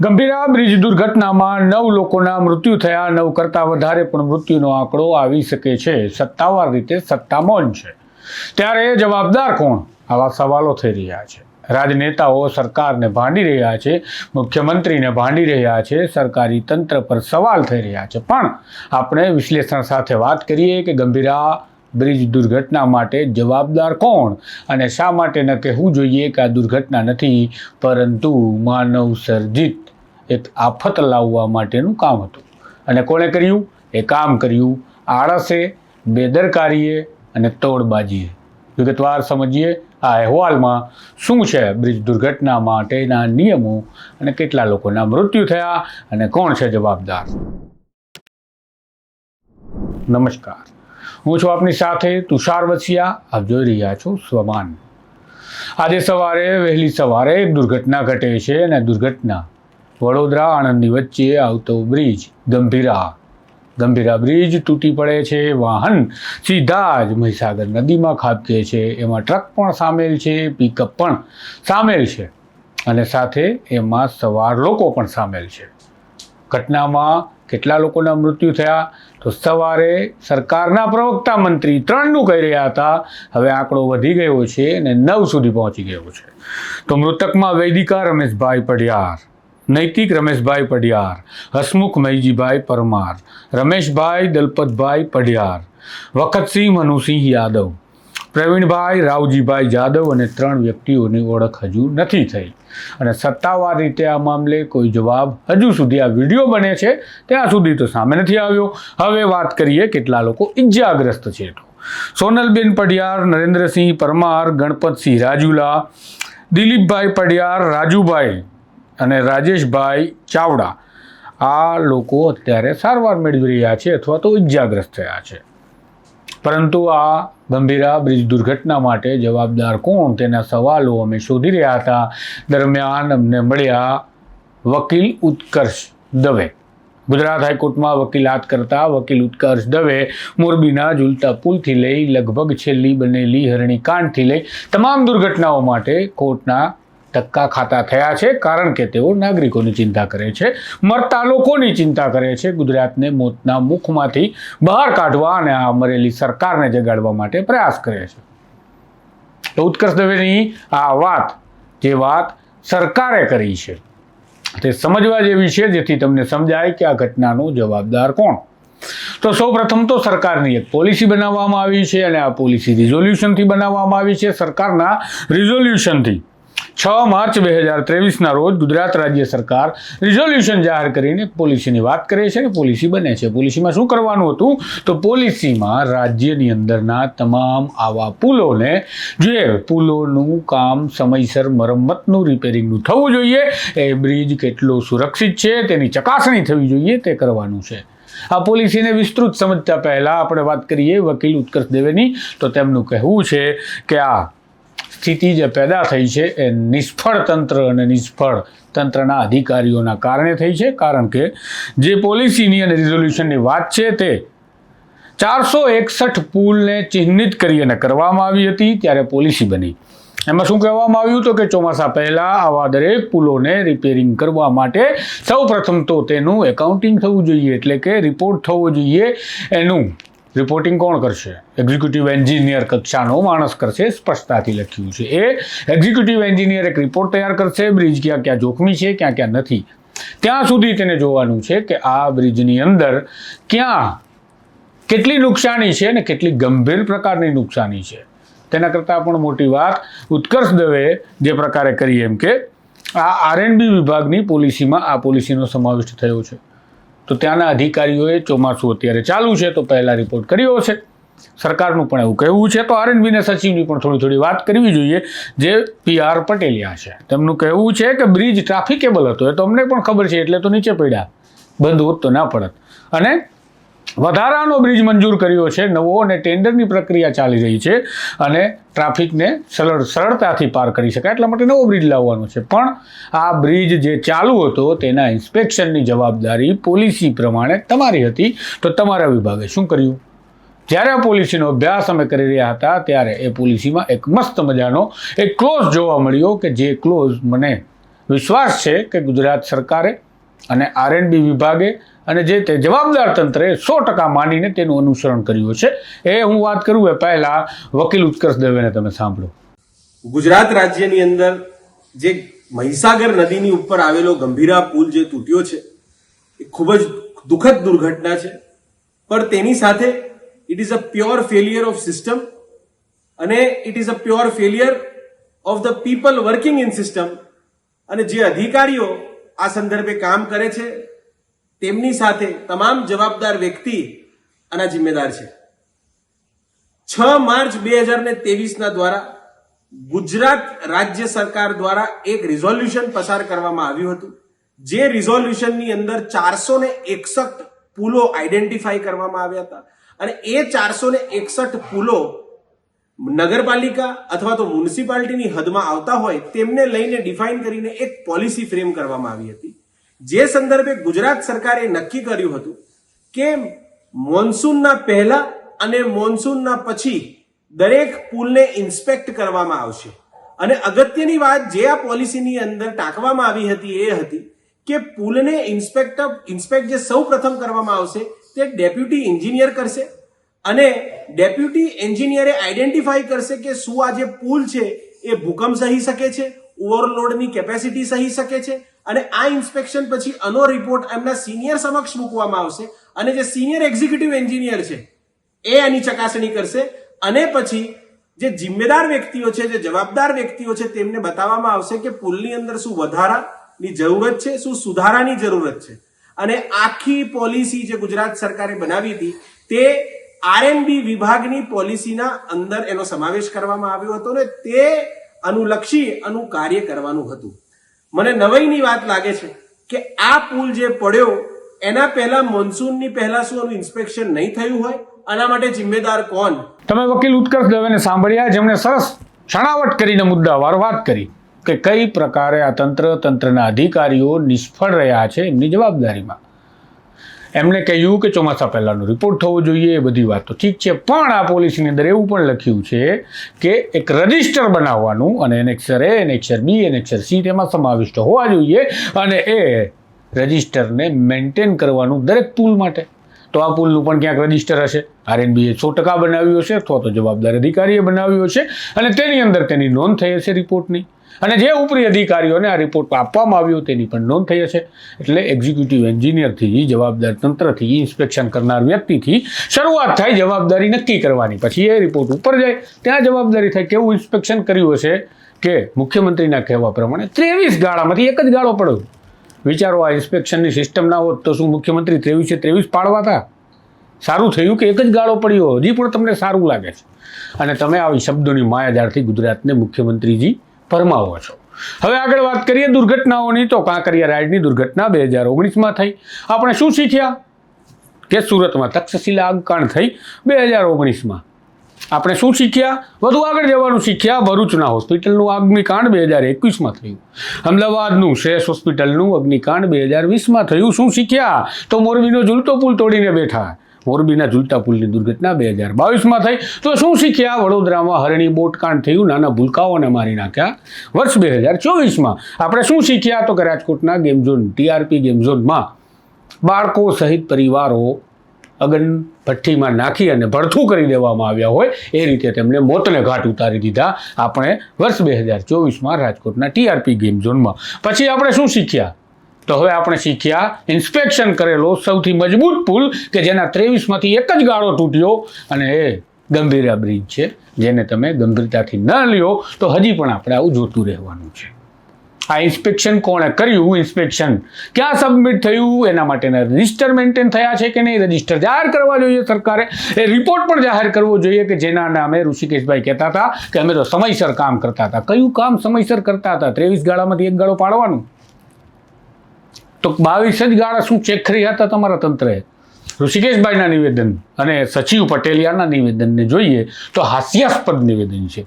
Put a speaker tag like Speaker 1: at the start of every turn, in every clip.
Speaker 1: Gambhira bridge દુર્ઘટનામાં નવ લોકોના મૃત્યુ થયા, નવ કરતાં વધારે પણ મૃત્યુનો આંકડો આવી શકે છે. સત્તાવાર રીતે સત્તા મૌન છે. ત્યારે જવાબદાર કોણ? આવા સવાલો થઈ રહ્યા છે. રાજનેતાઓ સરકારને ભાંડી રહ્યા છે, મુખ્યમંત્રીને ભાંડી રહ્યા છે, સરકારી તંત્ર પર સવાલ થઈ રહ્યા છે. પણ આપણે વિશ્લેષણ સાથે વાત કરીએ કે ગંભીરા બ્રિજ દુર્ઘટના માટે જવાબદાર કોણ અને શા માટે ન કહેવું જોઈએ કે આ દુર્ઘટના નથી, પરંતુ માનવ સર્જિત એક આફત લાવવા માટેનું કામ હતું. અને કોણે કર્યું? એ કામ કર્યું આળસે, બેદરકારીએ અને તોડબાજીએ. વિગતવાર સમજીએ, આ અહેવાલમાં શું છે બ્રિજ દુર્ઘટના માટેના નિયમો અને કેટલા લોકોના મૃત્યુ થયા અને કોણ છે જવાબદાર? નમસ્કાર. હું છું આપની સાથે તુષાર વસિયા. આપ જોઈ રહ્યા છો સ્વમાન. આજે સવારે વહેલી સવારે એક દુર્ઘટના ઘટે છે અને દુર્ઘટના વડોદરા આણંદની વચ્ચે આવતો બ્રિજ. ગંભીરા. ગંભીરા બ્રિજ તૂટી પડે છે, વાહન સીધા જ મહીસાગર નદીમાં ખાબકે છે. એમાં ટ્રક પણ સામેલ છે પિકઅપ પણ સામેલ છે અને સાથે એમાં સવાર લોકો પણ સામેલ છે. ઘટનામાં કેટલા લોકોના મૃત્યુ થયા? તો સવારે સરકારના પ્રવક્તા મંત્રી ત્રણનું કહી રહ્યા હતા, હવે આંકડો વધી ગયો છે અને નવ સુધી પહોંચી ગયો છે. તો મૃતકમાં વૈદિકા રમેશભાઈ પડિયાર નૈતિક રમેશભાઈ પડિયાર હસમુખ મૈજીભાઈ પરમાર, રમેશભાઈ દલપતભાઈ પડિયાર વખતસિંહ મનુસિંહ યાદવ, પ્રવીણભાઈ રાવજીભાઈ જાદવ અને ત્રણ વ્યક્તિઓની ઓળખ હજુ નથી થઈ. અને સત્તાવાર રીતે આ મામલે કોઈ જવાબ હજુ સુધી આ વીડિયો બને છે, ત્યાં સુધી તો સામે નથી આવ્યો. હવે વાત કરીએ કેટલા લોકો ઈજાગ્રસ્ત છે તો. સોનલબેન પડિયાર નરેન્દ્રસિંહ પરમાર, ગણપતસિંહ રાજુલા, દિલીપભાઈ પડિયાર રાજુભાઈ અને રાજેશભાઈ ચાવડા. આ લોકો અત્યારે સારવાર મેળવી રહ્યા છે અથવા તો ઈજાગ્રસ્ત થયા છે. પરંતુ આ ગંભીરા બ્રિજ દુર્ઘટના માટે જવાબદાર કોણ તેના સવાલો અમે શોધી રહ્યા હતા. દરમિયાન અમને મળ્યા વકીલ ઉત્કર્ષ દવે. ગુજરાત હાઈકોર્ટમાં વકીલાત કરતા વકીલ ઉત્કર્ષ દવે મોરબીના ઝૂલતા પુલથી લઈ લગભગ છેલ્લી બનેલી હરણીકાંડથી લઈ તમામ દુર્ઘટનાઓ માટે કોર્ટના ધક્કા ખાતા થયા છે કારણ કે તેઓ નાગરિકોની ચિંતા કરે છે, મરતા લોકોની ચિંતા કરે છે. ગુજરાતને મોતના મુખમાંથી બહાર કાઢવા અને આ મરેલી સરકારને જગાડવા માટે પ્રયાસ કરે છે. તો ઉત્કર્ષ દવેની આ વાત, જે વાત સરકારે કરી છે, તે સમજવા જેવી છે, જેથી તમને સમજાય કે આ ઘટનાનો જવાબદાર કોણ. તો સૌ પ્રથમ તો સરકારની એક પોલિસી બનાવવામાં આવી છે અને આ પોલિસી રિઝોલ્યુશનથી બનાવવામાં આવી છે. સરકારના રિઝોલ્યુશનથી છ માર્ચ બે હજાર ત્રેવીસના રોજ ગુજરાત રાજ્ય સરકાર રિઝોલ્યુશન જાહેર કરીને પોલિસીની વાત કરે છે અને પોલિસી બને છે. પોલિસીમાં શું કરવાનું હતું? તો પોલિસીમાં રાજ્યની અંદરના તમામ આવા પુલોને, જે પુલોનું કામ સમયસર મરમ્મતનું રિપેરિંગનું થવું જોઈએ, એ બ્રિજ કેટલો સુરક્ષિત છે, તેની ચકાસણી થવી જોઈએ, તે કરવાનું છે. આ પોલિસીને વિસ્તૃત સમજતા પહેલાં આપણે વાત કરીએ વકીલ ઉત્કર્ષ દેવેની. તો તેમનું કહેવું છે કે આ સ્થિતિ જે પેદા થઈ છે એ નિષ્ફળ તંત્ર અને નિષ્ફળ તંત્રના અધિકારીઓના કારણે થઈ છે. કારણ કે જે પોલિસીની અને રિઝોલ્યુશનની વાત છે તે ચારસો એકસઠ પુલને ચિહ્નિત કરી અને કરવામાં આવી હતી ત્યારે પોલિસી બની. એમાં શું કહેવામાં આવ્યું તો કે ચોમાસા પહેલાં આવા દરેક પુલોને રિપેરિંગ કરવા માટે સૌ પ્રથમ તો તેનું એકાઉન્ટિંગ થવું જોઈએ. એટલે કે રિપોર્ટ થવો જોઈએ. એનું રિપોર્ટિંગ કોણ કરશે? એક્ઝિક્યુટિવ એન્જિનિયર કક્ષાનો માણસ કરશે, સ્પષ્ટતાથી લખ્યું છે. એ એક્ઝિક્યુટિવ એન્જિનિયર એક રિપોર્ટ તૈયાર કરશે બ્રિજ ક્યાં ક્યાં જોખમી છે, ક્યાં ક્યાં નથી. ત્યાં સુધી તેને જોવાનું છે કે આ બ્રિજની અંદર ક્યાં કેટલી નુકસાની છે અને કેટલી ગંભીર પ્રકારની નુકસાની છે. તેના કરતાં પણ મોટી વાત ઉત્કર્ષ દવે જે પ્રકારે કરી એમ કે આ આરએનબી વિભાગની પોલિસીમાં આ પોલિસીનો સમાવેશ થયો છે. તો ત્યાંના અધિકારીઓએ ચોમાસું અત્યારે ચાલુ છે તો પહેલાં રિપોર્ટ કર્યો છે સરકારનું પણ એવું કહેવું છે. તો આરએનબીના સચિવની પણ થોડી થોડી વાત કરવી જોઈએ જે પી આર પટેલિયા છે. તેમનું કહેવું છે કે બ્રિજ ટ્રાફિકેબલ હતો. એ તો અમને પણ ખબર છે, એટલે તો નીચે પડ્યા. બંધ હોત તો ના પડત. અને વધારાનો બ્રિજ મંજૂર કર્યો છે. નવો અને ટેન્ડરની પ્રક્રિયા ચાલી રહી છે અને ટ્રાફિકને સરળ સરળતાથી પાર કરી શકાય એટલા માટે નવો બ્રિજ લાવવાનો છે. પણ આ બ્રિજ જે ચાલુ હતો તેના ઇન્સ્પેક્શનની જવાબદારી પોલિસી પ્રમાણે તમારી હતી. તો તમારા વિભાગે શું કર્યું? જ્યારે આ પોલિસીનો અભ્યાસ અમે કરી રહ્યા હતા ત્યારે એ પોલિસીમાં એક મસ્ત મજાનો, એક ક્લોઝ જોવા મળ્યો કે જે ક્લોઝ મને વિશ્વાસ છે કે ગુજરાત સરકારે અને આરએનબી વિભાગે અને જે તે જવાબદાર તંત્રે સો ટકા માનીને તેનું અનુસરણ કર્યું છે. એ હું વાત કરું એ પહેલાં વકીલ ઉત્કર્ષ દવેને તમે સાંભળો.
Speaker 2: ગુજરાત રાજ્યની અંદર જે મહીસાગર નદીની ઉપર આવેલો ગંભીરા પુલ જે તૂટ્યો છે, એ ખૂબ જ દુઃખદ દુર્ઘટના છે. પણ તેની સાથે it is a pure failure of system અને it is a pure failure of the people working in system અને જે અધિકારીઓ આ સંદર્ભે કામ કરે છે તેમની સાથે તમામ જવાબદાર વ્યક્તિ આના જિમ્મેદાર છે. છ માર્ચ બે હજાર ને ત્રેવીસના દ્વારા ગુજરાત રાજ્ય સરકાર દ્વારા એક રિઝોલ્યુશન પસાર કરવામાં આવ્યું હતું, જે રિઝોલ્યુશનની અંદર ચારસો ને એકસઠ પુલો આઈડેન્ટિફાઈ કરવામાં આવ્યા હતા અને એ ચારસો ને એકસઠ પુલો નગરપાલિકા અથવા તો મ્યુનિસિપાલિટીની હદમાં આવતા હોય તેમને લઈને ડિફાઇન કરીને એક પોલિસી ફ્રેમ કરવામાં આવી હતી. જે સંદર્ભે ગુજરાત સરકારે નક્કી કર્યું હતું કે મોન્સૂનના પહેલા અને મોન્સૂનના પછી દરેક પુલને ઇન્સ્પેક્ટ કરવામાં આવશે. અને અગત્યની વાત જે આ પોલિસીની અંદર ટાંકવામાં આવી હતી એ હતી કે પુલને ઇન્સ્પેક્ટ ઇન્સ્પેક્ટ જે સૌ પ્રથમ કરવામાં આવશે તે ડેપ્યુટી એન્જિનિયર કરશે અને ડેપ્યુટી એન્જિનિયરે આઈડેન્ટિફાઈ કરશે કે શું આ જે પુલ છે એ ભૂકંપ સહી શકે છે, ઓવરલોડની કેપેસિટી સહી શકે છે અને આ ઇન્સ્પેક્શન પછી આનો રિપોર્ટ એમના સિનિયર સમક્ષ મૂકવામાં આવશે. અને જે સિનિયર એક્ઝિક્યુટિવ એન્જિનિયર છે, એ આની ચકાસણી કરશે. અને પછી જે જિમ્મેદાર વ્યક્તિઓ છે, જે જવાબદાર વ્યક્તિઓ છે, તેમને બતાવવામાં આવશે કે પુલની અંદર શું વધારાની જરૂરત છે, શું સુધારાની જરૂરત છે. અને આખી પોલિસી જે ગુજરાત સરકારે બનાવી હતી, તે આરએનબી વિભાગની પોલિસીના અંદર એનો સમાવેશ કરવામાં આવ્યો હતો ને તે અનુલક્ષી અનુ કાર્ય કરવાનું હતું. મને નવાઈની વાત લાગે છે કે આ પુલ જે પડ્યો, એના પહેલા મોન્સૂનની પહેલા શું આનું ઇન્સ્પેક્શન નહીં થયું હોય? આના માટે જિમ્મેદાર કોણ?
Speaker 1: તમે વકીલ ઉત્કર્ષ દવેને સાંભળ્યા, જેમણે સરસ છણાવટ કરીને મુદ્દાવાર વાત કરી કે કઈ પ્રકારે આ તંત્ર, તંત્રના અધિકારીઓ નિષ્ફળ રહ્યા છે એમની જવાબદારીમાં. એમણે કહ્યું કે ચોમાસા પહેલાંનો રિપોર્ટ થવો જોઈએ, એ બધી વાત ઠીક છે. પણ આ પોલિસીની અંદર એવું પણ લખ્યું છે કે એક રજિસ્ટર બનાવવાનું અને annexure A annexure B, annexure C તેમાં સમાવિષ્ટ હોવા જોઈએ અને એ રજિસ્ટરને મેન્ટેન કરવાનું દરેક પુલ માટે. તો આ પુલનું પણ ક્યાંક રજિસ્ટર હશે? આરએનબીએ સો ટકા બનાવ્યું હશે, અથવા તો જવાબદાર અધિકારીએ બનાવ્યું હશે, અને તેની અંદર તેની નોંધ થઈ હશે રિપોર્ટની. અને જે ઉપરી અધિકારીઓને આ રિપોર્ટ આપવામાં આવ્યો તેની પણ નોંધ થઈ હશે. એટલે એક્ઝિક્યુટિવ એન્જિનિયરથી જવાબદાર તંત્રથી ઇન્સ્પેક્શન કરનાર વ્યક્તિથી શરૂઆત થાય, જવાબદારી નક્કી કરવાની. પછી એ રિપોર્ટ ઉપર જાય. ત્યાં જવાબદારી થાય કેવું ઇન્સ્પેક્શન કર્યું હશે કે મુખ્યમંત્રીના કહેવા પ્રમાણે ત્રેવીસ ગાળામાંથી એક જ ગાળો પડ્યો. વિચારો, આ ઇન્સ્પેક્શનની સિસ્ટમ ના હોત તો શું મુખ્યમંત્રી ત્રેવીસે ત્રેવીસ પાડવા હતા સારું થયું કે એક જ ગાળો પડ્યો? હજી પણ તમને સારું લાગે છે. અને તમે આવી શબ્દોની માયાજાળથી ગુજરાતને મુખ્યમંત્રીજી ફરમાવો છો. હવે આગળ વાત કરીએ દુર્ઘટનાઓની. તો કાંકરિયા રાઈડની દુર્ઘટના બે હજાર ઓગણીસમાં થઈ. આપણે શું શીખ્યા? કે સુરતમાં તક્ષશિલા આગકાંડ થઈ બે હજાર ઓગણીસમાં. આપણે શું શીખ્યા? વધુ આગળ જવાનું શીખ્યા ભરૂચના હોસ્પિટલનું અગ્નિકાંડ બે હજાર એકવીસમાં થયું. અમદાવાદનું શ્રેષ હોસ્પિટલનું અગ્નિકાંડ બે હજાર વીસમાં થયું. શું શીખ્યા? તો મોરબીનો ઝૂલતો પુલ તોડીને બેઠા. મોરબીના ઝૂલતા પુલની દુર્ઘટના બે હજાર બાવીસમાં થઈ. તો શું શીખ્યા? વડોદરામાં હરણી બોટકાંડ થયું. નાના ભૂલકાઓને મારી નાખ્યા. વર્ષ બે હજાર ચોવીસમાં. આપણે શું શીખ્યા? તો કે રાજકોટના ગેમ ઝોન ટીઆરપી ગેમ ઝોનમાં બાળકો સહિત પરિવારો અગન ભઠ્ઠીમાં નાખી અને ભડથું કરી દેવામાં આવ્યા હોય, એ રીતે તેમને મોતને ઘાટ ઉતારી દીધા. આપણે વર્ષ બે હજાર ચોવીસમાં રાજકોટના ટીઆરપી ગેમ ઝોનમાં. પછી આપણે શું શીખ્યા? તો હવે આપણે શીખ્યા ઇન્સ્પેક્શન કરેલો સૌથી મજબૂત પુલ કે જેના ત્રેવીસમાંથી એક જ ગાળો તૂટ્યો અને એ ગંભીરા બ્રિજ છે. જેને તમે ગંભીરતાથી ન લ્યો તો હજી પણ આપણે આવું જોતું રહેવાનું છે. આ ઇન્સ્પેક્શન કોણે કર્યું? ઇન્સ્પેક્શન ક્યાં સબમિટ થયું? એના માટેના રજિસ્ટર મેન્ટેન થયા છે કે નહીં? રજિસ્ટર જાહેર કરવા જોઈએ સરકારે. એ રિપોર્ટ પણ જાહેર કરવો જોઈએ કે જેના નામે ઋષિકેશભાઈ કહેતા હતા કે અમે તો સમયસર કામ કરતા હતા. કયું કામ સમયસર કરતા હતા? ત્રેવીસ ગાળામાંથી એક ગાળો પાડવાનું. તો બાવીસ જ ગાળા શું ચેક કરી હતા તમારા તંત્રએ? ઋષિકેશભાઈના નિવેદન અને સચિવ પટેલિયાના નિવેદનને જોઈએ તો હાસ્યાસ્પદ નિવેદન છે.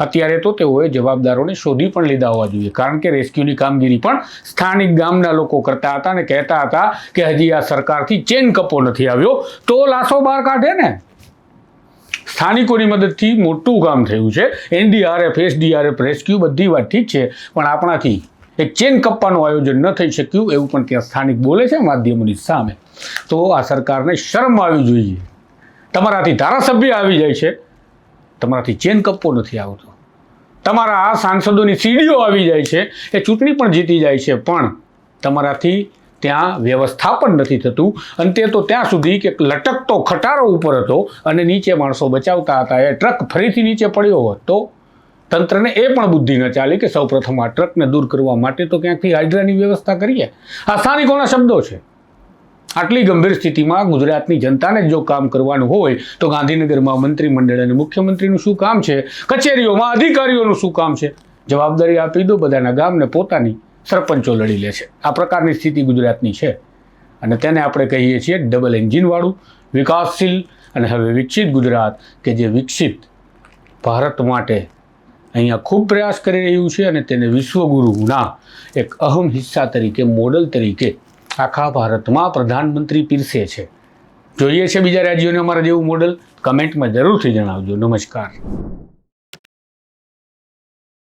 Speaker 1: અત્યારે તો તેઓએ જવાબદારોને શોધી પણ લીધા હોવા જોઈએ. કારણ કે રેસ્ક્યુની કામગીરી પણ સ્થાનિક ગામના લોકો કરતા હતા અને કહેતા હતા કે હજી આ સરકારથી ચેન કપો નથી આવ્યો. તો લાશો બહાર કાઢે ને. સ્થાનિકોની મદદથી મોટું કામ થયું છે. એનડીઆરએફ, એસડીઆરએફ, રેસ્ક્યુ બધી વાત ઠીક છે. પણ આપણાથી એક ચેન કપ્પાનું આયોજન ન થઈ શક્યું એવું પણ ત્યાં સ્થાનિક બોલે છે માધ્યમોની સામે. તો આ સરકારને શરમ આવી જોઈએ. તમારાથી ધારાસભ્ય આવી જાય છે. તમારાથી ચેન કપ્પો નથી આવતો. તમારા સાંસદોની સીડીઓ આવી જાય છે, એ ચૂંટણી પણ જીતી જાય છે, પણ તમારાથી ત્યાં વ્યવસ્થાપન નથી થતું. અંતે તો ત્યાં સુધી કે લટકતો ખટારો ઉપર હતો અને નીચે માણસો બચાવતા હતા. એ ટ્રક ફરીથી નીચે પડ્યો હોત તો તંત્રને એ પણ બુદ્ધિ ન ચાલી કે સૌપ્રથમ આ ટ્રકને દૂર કરવા માટે તો ક્યાંકથી હાઇડ્રાની વ્યવસ્થા કરીએ. આ સ્થાનિકોના શબ્દો છે. આટલી ગંભીર સ્થિતિમાં ગુજરાતની જનતાને જ કામ કરવાનું હોય તો ગાંધીનગરમાં મંત્રીમંડળ અને મુખ્યમંત્રીનું શું કામ છે? કચેરીઓમાં અધિકારીઓનું શું કામ છે? જવાબદારી આપી દો, બધાના ગામને પોતાની સરપંચો લડી લે છે. આ પ્રકારની સ્થિતિ ગુજરાતની છે. અને તેને આપણે કહીએ છીએ ડબલ એન્જિનવાળું, વિકાસશીલ અને હવે વિકસિત ગુજરાત કે જે વિકસિત ભારત માટે અહીંયા ખૂબ પ્રયાસ કરી રહ્યું છે અને તેને વિશ્વગુરુના એક અહમ હિસ્સા તરીકે, મોડલ તરીકે આખા ભારતમાં પ્રધાનમંત્રી પીરસે છે. જોઈએ છે બીજા રાજ્યોને અમારા જેવું મોડલ કમેન્ટમાં જરૂરથી જણાવજો. નમસ્કાર.